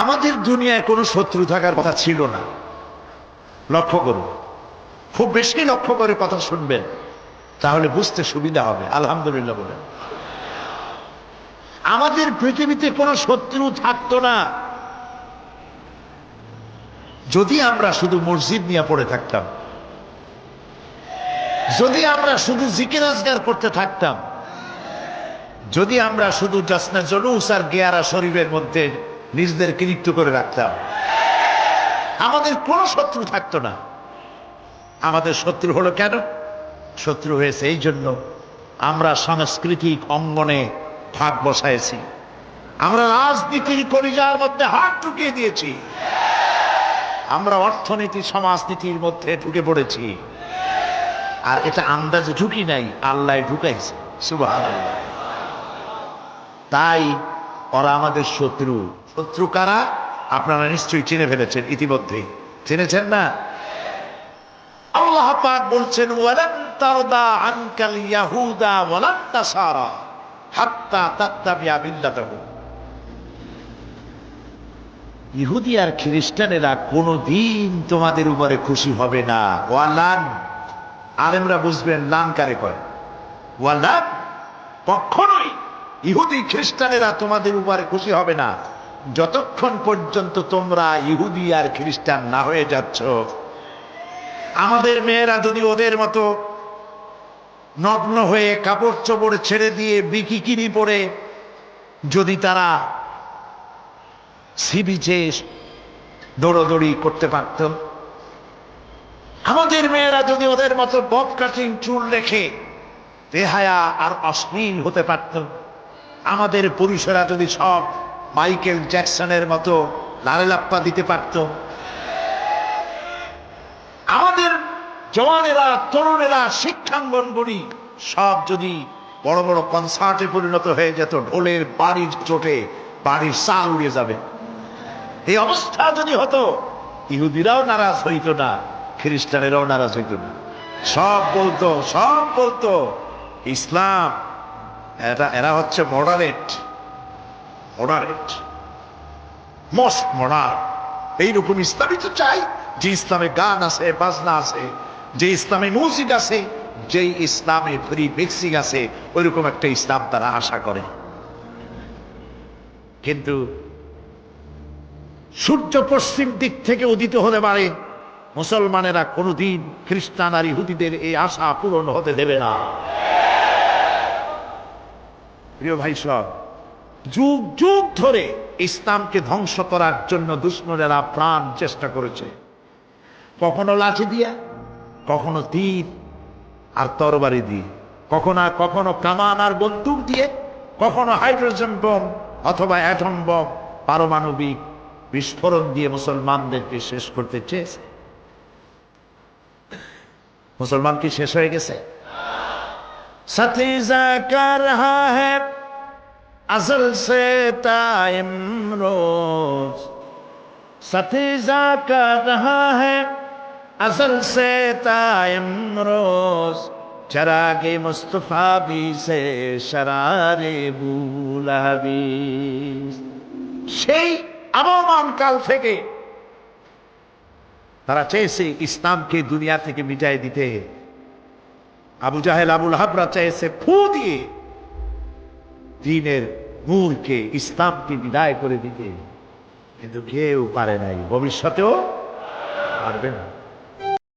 আমাদের দুনিয়ায় কোনো শত্রু থাকার কথা ছিল না। লক্ষ্য করুন। খুব বেশি লক্ষ্য করে কথা শুনবেন, তাহলে বুঝতে সুবিধা হবে। আলহামদুলিল্লাহ বলেন। আমাদের পৃথিবীতে কোনো শত্রু থাকতো না। যদি আমরা শুধু মসজিদ নিয়ে পড়ে থাকতাম, যদি আমরা শুধু জিকির আজগার করতে থাকতাম, যদি আমরা শুধু জাসনা জলুস আর গেয়ারা শরীফের মধ্যে নিজেদেরকে লিপ্ত করে রাখতাম। আমাদের কোনো শত্রু থাকতো না। আমাদের শত্রু হলো কেন? শত্রু হয়েছে এই জন্য আমরা সাংস্কৃতিক অঙ্গনে ভাগ বসাইছি। আমরা রাজনীতির করিজার মধ্যে হাত ঢুকিয়ে দিয়েছি। আমরা অর্থনীতি, সমাজনীতির মধ্যে ঢুকে পড়েছি। আর এটা আন্দাজে ঢুকি নাই, আল্লাহ ঢুকাইছে। সুবাহ তাই ওরা আমাদের শত্রু। শত্রু কারা? আপনারা নিশ্চয়ই চিনে ফেলেছেন ইতিমধ্যেই। চিনেছেন না? আল্লাহ পাক বলছেন, ওয়ালান ইয়াহুদা ওয়ালান নাসারা হাত্তা তাত্তাবিয়া মিল্লাতাহু। ইহুদি আর খ্রিস্টানেরা কোনোদিন তোমাদের উপরে খুশি হবে না। ওয়ালান, আলেমরা বুঝবেন লান কারে কয়? ওয়ালান, কখনোই ইহুদি খ্রিস্টানেরা তোমাদের উপরে খুশি হবে না। যতক্ষণ পর্যন্ত তোমরা ইহুদি আর খ্রিস্টান না হয়ে যাচ্ছ, আমাদের মেয়েরা যদি ওদের মতো নগ্ন হয়ে কাপড় চোপড় ছেড়ে দিয়ে বিকিকিনি পরে যদি তারা সিবিচে দৌড়দৌড়ি করতে পারত। আমাদের মেয়েরা যদি ওদের মতো বব কাটিং চুল রেখে বেহায়া আর অশ্লীল হতে পারত। আমাদের পুরুষেরা যদি সব মাইকেল জ্যাকসনের মতো লারেলাপ্পা দিতে পারত। আমাদের জওয়ানেরা, তরুণেরা শিক্ষাঙ্গনগুলি সব যদি বড় বড় কনসার্টে পরিণত হয়ে যেত, ঢোলের বাড়ির চোটে, বাড়ির সাল উড়ে যাবে। এই অবস্থা যদি হতো, ইহুদিরাও নারাজ হইত না, খ্রিস্টানেরাও নারাজ হইত না। সব বলতো সব বলতো, ইসলাম, এরা এরা হচ্ছে মডারেট এইরকম ইসলামই তো চাই, যে ইসলামে গান আছে, বাজনা আছে, যে ইসলামে মসজিদ আছে, যে ইসলামে ফ্রি মিক্সিং আছে, ওইরকম একটা ইসলাম তারা আশা করে। কিন্তু সূর্য পশ্চিম দিক থেকে উদিত হতে পারে, মুসলমানেরা কোনোদিন খ্রিস্টান আর ইহুদিদের এই আশা পূরণ হতে দেবে না। প্রিয় ভাই সব যুগ যুগ ধরে ইসলামকে ধ্বংস করার জন্য দুশ্মনেরা প্রাণ চেষ্টা করেছে। কখনো লাঠি দিয়া, কখনো তীর আর তরবারি দিয়ে। কখনো আর কখনো কামান আর বন্দুক দিয়ে, কখনো হাইড্রোজেন বোম অথবা অ্যাটম বোম, পারমাণবিক বিস্ফোরণ দিয়ে মুসলমানদেরকে শেষ করতে চেয়েছে। মুসলমান কি শেষ হয়ে গেছে? সাথে যা কার হ্যাঁ असल से टाइम रोज सतीजा कर रहा है असल से टाइम रोज चरागे मुस्तफा भी से शरारे বুলাবি সেই আবহমান কাল থেকে তারা চেয়েছে ইসলামকে দুনিয়া থেকে মিটাই দিতে আবু জাহেল আবুল হাবরা চেয়েছে ফু দিয়ে দিনের মূলকে ইসলামকে বিদায় করে দিতে। কিন্তু কেউ পারে নাই। ভবিষ্যতেও পারবে না।